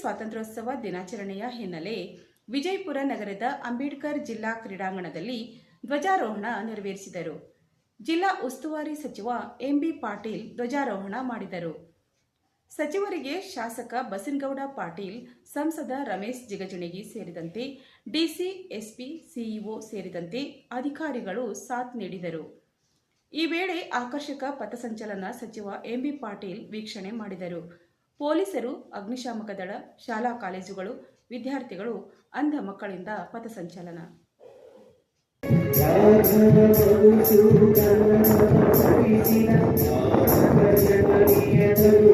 ಸ್ವಾತಂತ್ರ್ಯೋತ್ಸವ ದಿನಾಚರಣೆಯ ಹಿನ್ನೆಲೆ ವಿಜಯಪುರ ನಗರದ ಅಂಬೇಡ್ಕರ್ ಜಿಲ್ಲಾ ಕ್ರೀಡಾಂಗಣದಲ್ಲಿ ಧ್ವಜಾರೋಹಣ ನೆರವೇರಿಸಿದರು. ಜಿಲ್ಲಾ ಉಸ್ತುವಾರಿ ಸಚಿವ ಎಂಬಿ ಪಾಟೀಲ್ ಧ್ವಜಾರೋಹಣ ಮಾಡಿದರು. ಸಚಿವರಿಗೆ ಶಾಸಕ ಬಸನಗೌಡ ಪಾಟೀಲ್, ಸಂಸದ ರಮೇಶ್ ಜಿಗಜಿಣಗಿ ಸೇರಿದಂತೆ ಡಿಸಿ, ಎಸ್ಪಿ, ಸಿಇಒ ಸೇರಿದಂತೆ ಅಧಿಕಾರಿಗಳು ಸಾಥ್ ನೀಡಿದರು. ಈ ವೇಳೆ ಆಕರ್ಷಕ ಪಥಸಂಚಲನ ಸಚಿವ ಎಂಬಿ ಪಾಟೀಲ್ ವೀಕ್ಷಣೆ ಮಾಡಿದರು. ಪೊಲೀಸರು ಅಗ್ನಿಶಾಮಕ ದಳ ಶಾಲಾ ಕಾಲೇಜುಗಳು ವಿದ್ಯಾರ್ಥಿಗಳು ಅಂಧ ಮಕ್ಕಳಿಂದ ಪಥಸಂಚಲನ ತೋಟ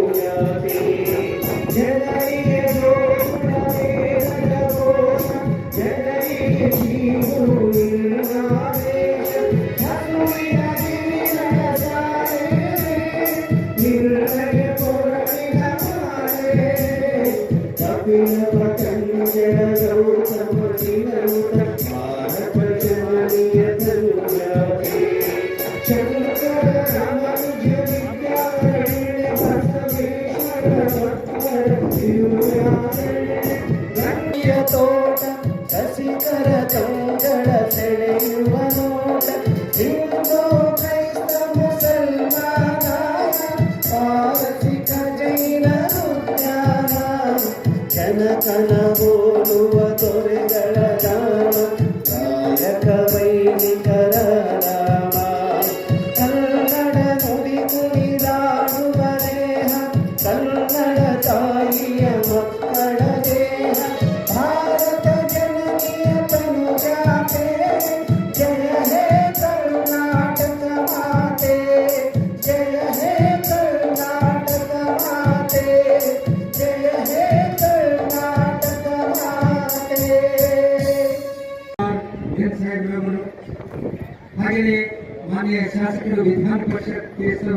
ಶಾಸಕರು ವಿಧಾನ ಪರಿಷತ್ ಕೇಸು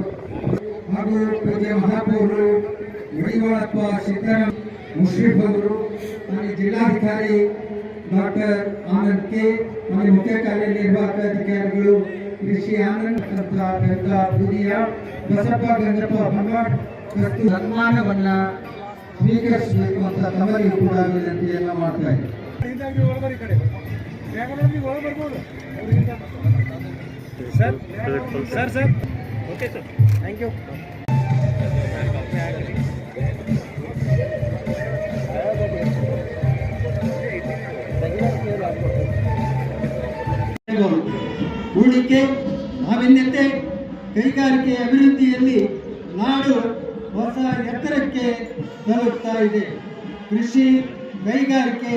ಹಾಗೂ ಪೂಜ್ಯ ಮಹಾಪೌರರು ಮಡಿವಾಳಪ್ಪ ಸಿದ್ದರಾಮ ಮುಶ್ರೀಫ್ ಅವರು ನಮಗೆ ಜಿಲ್ಲಾಧಿಕಾರಿ ಡಾಕ್ಟರ್ ಆನಂದ್ ಕೆ ನಮಗೆ ಮುಖ್ಯ ಕಾರ್ಯನಿರ್ವಾಹಕ ಅಧಿಕಾರಿಗಳು ಕೃಷಿ ಆನಂದ್ ಅಂತ ಬುದಿಯ ಬಸಪ್ಪ ಗಂಗಪ್ಪ ಹೊನ್ನಾಡ್ ಮತ್ತು ಸನ್ಮಾನವನ್ನ ಸ್ವೀಕರಿಸಬೇಕು ಅಂತ ತಮ್ಮಲ್ಲಿ ಕೂಡ ವಿನಂತಿಯನ್ನ ಮಾಡ್ತಾ ಇದ್ದೀನಿ sir sir sir okay sir thank you ಹೂಡಿಕೆ, ನಾವೀನ್ಯತೆ, ಕೈಗಾರಿಕೆ ಅಭಿವೃದ್ಧಿಯಲ್ಲಿ ನಾಡು ಹೊಸ ಎತ್ತರಕ್ಕೆ ತಲುಪ್ತಾ ಇದೆ. ಕೃಷಿ, ಕೈಗಾರಿಕೆ,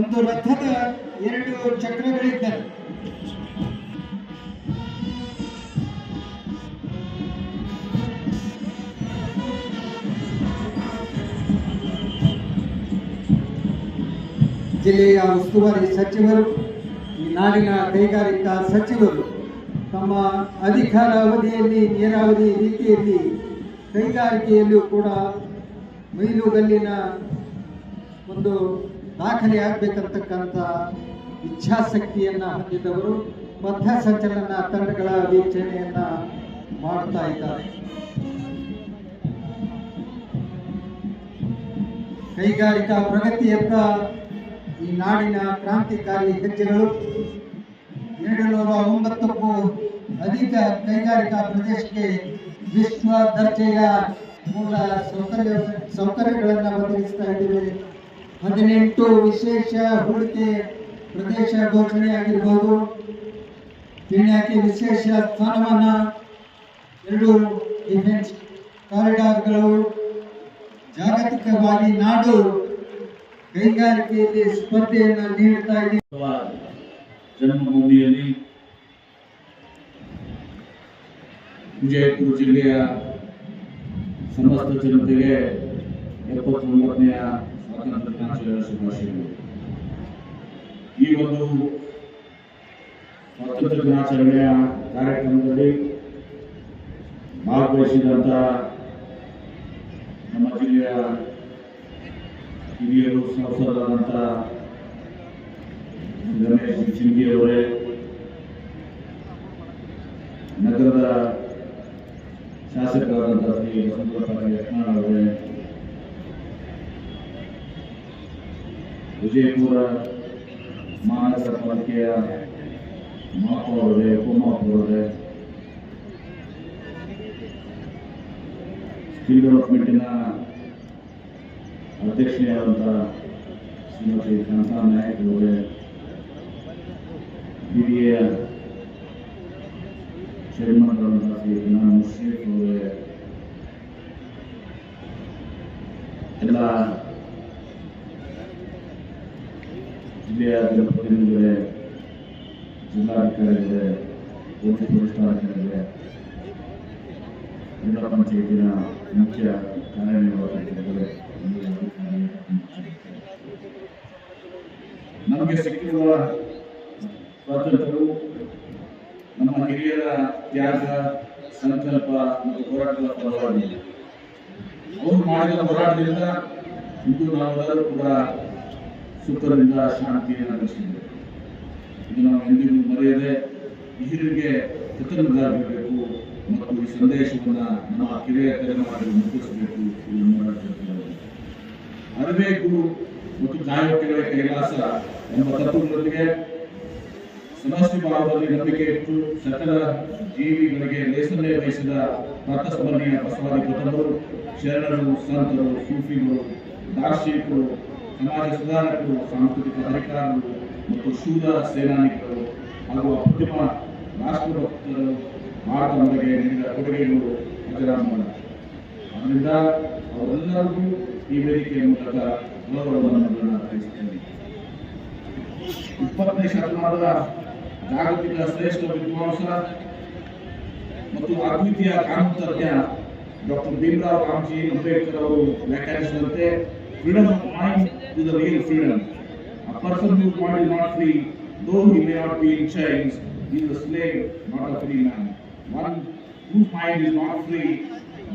ಒಂದು ರಥದ ಎರಡು ಚಕ್ರಗಳಿದ್ದರೆ. ಜಿಲ್ಲೆಯ ಉಸ್ತುವಾರಿ ಸಚಿವರು, ಈ ನಾಡಿನ ಕೈಗಾರಿಕಾ ಸಚಿವರು ತಮ್ಮ ಅಧಿಕಾರ ಅವಧಿಯಲ್ಲಿ ನೇರಾವಧಿ ರೀತಿಯಲ್ಲಿ ಕೈಗಾರಿಕೆಯಲ್ಲೂ ಕೂಡ ಮೈಲುಗಲ್ಲಿನ ಒಂದು ದಾಖಲೆ ಆಗಬೇಕಂತಕ್ಕಂಥ ಇಚ್ಛಾಶಕ್ತಿಯನ್ನು ಹೊಂದಿದವರು, ಪಥ ಸಂಚಲನ ತಂಡಗಳ ವೀಕ್ಷಣೆಯನ್ನು ಮಾಡ್ತಾ ಇದ್ದಾರೆ. ಕೈಗಾರಿಕಾ ಪ್ರಗತಿಯತ್ತ ನಾಡಿನ ಕ್ರಾಂತಿಕಾರಿ ಹೆಜ್ಜೆಗಳು. ಎರಡುನೂರ ಒಂಬತ್ತಕ್ಕೂ ಅಧಿಕ ಕೈಗಾರಿಕಾ ಪ್ರದೇಶಕ್ಕೆ ವಿಶ್ವ ದರ್ಜೆಯ ಮೂಲ ಸೌಕರ್ಯ, ಸೌಕರ್ಯಗಳನ್ನು ಒದಗಿಸ್ತಾ ಇದ್ದೇವೆ. ಹದಿನೆಂಟು ವಿಶೇಷ ಹೂಡಿಕೆ ಪ್ರದೇಶ ಘೋಷಣೆಯಾಗಿರ್ಬೋದು ಪೀಣ್ಯಕ್ಕೆ ವಿಶೇಷ ಸ್ಥಾನಮಾನ. ಎರಡು ಡಿಫೆನ್ಸ್ ಕಾರಿಡಾರ್ಗಳು. ಜಾಗತಿಕವಾಗಿ ನಾಡು ಕೈಗಾರಿಕೆಯಲ್ಲಿ ಸ್ಪರ್ಧೆಯನ್ನು ನೀಡ್ತಾ ಇದೆ ಅಥವಾ ಜನ್ಮಭೂಮಿಯಲ್ಲಿ ವಿಜಯಪುರ ಜಿಲ್ಲೆಯ ಸಮಸ್ತ ಜನತೆಗೆ ಎಪ್ಪತ್ತೊಂಬತ್ತನೆಯ ಸ್ವಾತಂತ್ರ್ಯ ದಿನಾಚರಣೆಯ ಶುಭಾಶಯಗಳು. ಈ ಒಂದು ಸ್ವಾತಂತ್ರ್ಯ ದಿನಾಚರಣೆಯ ಕಾರ್ಯಕ್ರಮದಲ್ಲಿ ಭಾಗವಹಿಸಿದಂಥ ನಮ್ಮ ಜಿಲ್ಲೆಯ ಹಿರಿಯರು ಸಂಸದರಾದಂಥ ರಮೇಶ್ ಅವರೇ, ನಗರದ ಶಾಸಕರಾದಂಥ ಶ್ರೀ ವಸಂತಪ್ಪ ಯತ್ನಾಳ್ ಅವರೇ, ವಿಜಯಪುರ ಮಹಾನಗರ ಪಾಲಿಕೆಯ ಮಹಾಪೌರರೇ ಅವರೇ ಸ್ಕಿಲ್ ಡೆವಲಪ್ಮೆಂಟಿನ ಅಧ್ಯಕ್ಷೆಯಾದಂಥ ಶ್ರೀಮತಿ ಕಾಂತಾ ನಾಯಕ್ ಅವರೇ ಬಿ ಡಿ ಎ ಚೇರ್ಮನ್ಗಳಾದಂಥ ಶ್ರೀ ಇನಾಮ್ ಮುಷೀಫ್ ಅವರೇ ಎಲ್ಲ ಜಿಲ್ಲೆಯ ಜನಪ್ರತಿನಿಧಿಗಳೇ ಜಿಲ್ಲಾಧಿಕಾರಿಗಳೇ ಪೊಲೀಸ್ ವರಿಷ್ಠಾಧಿಕಾರಿಗಳೇ ಜಿಲ್ಲಾ ಪಂಚಾಯತಿನ ಮುಖ್ಯ ಕಾರ್ಯನಿರ್ವಾಹಕರುಗಳೇ ನಮಗೆ ಸಿಕ್ಕಿರುವ ಸ್ವಾತಂತ್ರ್ಯವು ನಮ್ಮ ಹಿರಿಯರ ತ್ಯಾಗ, ಸಂಕಲ್ಪ ಮತ್ತು ಹೋರಾಟದ ಫಲವಾಗಿದೆ ಅವರು ಮಾಡಿದ ಹೋರಾಟದಿಂದ ಇಂದು ನಾವೆಲ್ಲರೂ ಕೂಡ ಸುಖದಿಂದ ಶಾಂತಿಯನ್ನು ನಡೆಸಿದ್ದೇವೆ ಇದು ನಾವು ಎಂದಿಗೂ ಮರೆಯದೆ ಹಿರಿಯರಿಗೆ ಕೃತಜ್ಞರಾಗಿರಬೇಕು ಮತ್ತು ಈ ಸಂದೇಶವನ್ನು ನಮ್ಮ ಕಿರಿಯ ತಲೆಮಾರಿಗೆ ಮುಟ್ಟಿಸಬೇಕು ಇದು ಅರಬೇಕು. ಮತ್ತು ಜಾಗೃತಿಗಳ ಕೈಲಾಸ ಎಂಬ ತತ್ವದೊಂದಿಗೆ ಸಮಷ್ಟಿ ಭಾವದಲ್ಲಿ ನಂಬಿಕೆ ಇಟ್ಟು ಸಕಲ ಜೀವಿಗಳಿಗೆ ಲೇಸನ್ನೇ ವಹಿಸಿದ ಪ್ರಾತಸ್ಮರಣೀಯ ಬಸವಾದಿ ಬುದ್ಧರು ಶರಣರು, ಸಂತರು, ಸೂಫಿಗಳು, ದಾರ್ಶನಿಕರು, ಸಮಾಜ ಸುಧಾರಕರು, ಸಾಂಸ್ಕೃತಿಕ ಅಧಿಕಾರಿಗಳು ಮತ್ತು ಶೂದ ಸೇನಾನಿಕರು ಹಾಗೂ ಅತ್ಯುತ್ತಮ ರಾಷ್ಟ್ರಭಕ್ತರು ಭಾರತ ನಮಗೆ ನೀಡಿದ ಕೊಡುಗೆಗಳು ಅಜರಾಮರ ಅದರಿಂದ ಅವರೆಲ್ಲರಿಗೂ ಈ ವೇದಿಕೆಯ ಮೂಲಕ ಗೌರವವನ್ನು ಅರ್ಪಿಸುತ್ತೇನೆ ಇಪ್ಪತ್ತನೇ ಶತಮಾನದ ಜಾಗತಿಕ ಶ್ರೇಷ್ಠ ವಿದ್ವಾಂಸ ಮತ್ತು ಅದ್ವಿತೀಯ ಕಾನೂನು ತಜ್ಞ ಡಾಕ್ಟರ್ ಭೀಮರಾವ್ ರಾಮ್ಜಿ ಅಂಬೇಡ್ಕರ್ ಅವರು ವ್ಯಾಖ್ಯಾನಿಸಿದಂತೆ freedom of mind is the real freedom a person whose mind is not free though he may not be in chains he is a slave not a free man one whose mind is not free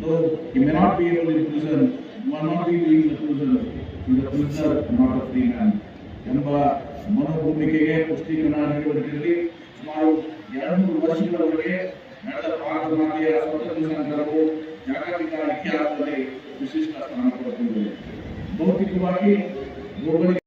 though he may not be able in prison will not be in the prison a prisoner not a ಎಂಬ ಮನೋಭೂಮಿಕೆಗೆ ಪುಷ್ಟೀಕರಣ ನೀಡುವುದರಲ್ಲಿ ಸುಮಾರು ಎರಡು ವರ್ಷಗಳವರೆಗೆ ನಡೆದ ಭಾರತ ಮಾತೆಯ ಸ್ವಾತಂತ್ರ್ಯ ಸಂಗ್ರಾಮವು ಜಾಗತಿಕ ಇತಿಹಾಸದಲ್ಲಿ ವಿಶಿಷ್ಟ ಸ್ಥಾನ ಪಡೆದುಕೊಂಡಿದೆ ಭೌತಿಕವಾಗಿ ಭೌಗೋಳಿಕ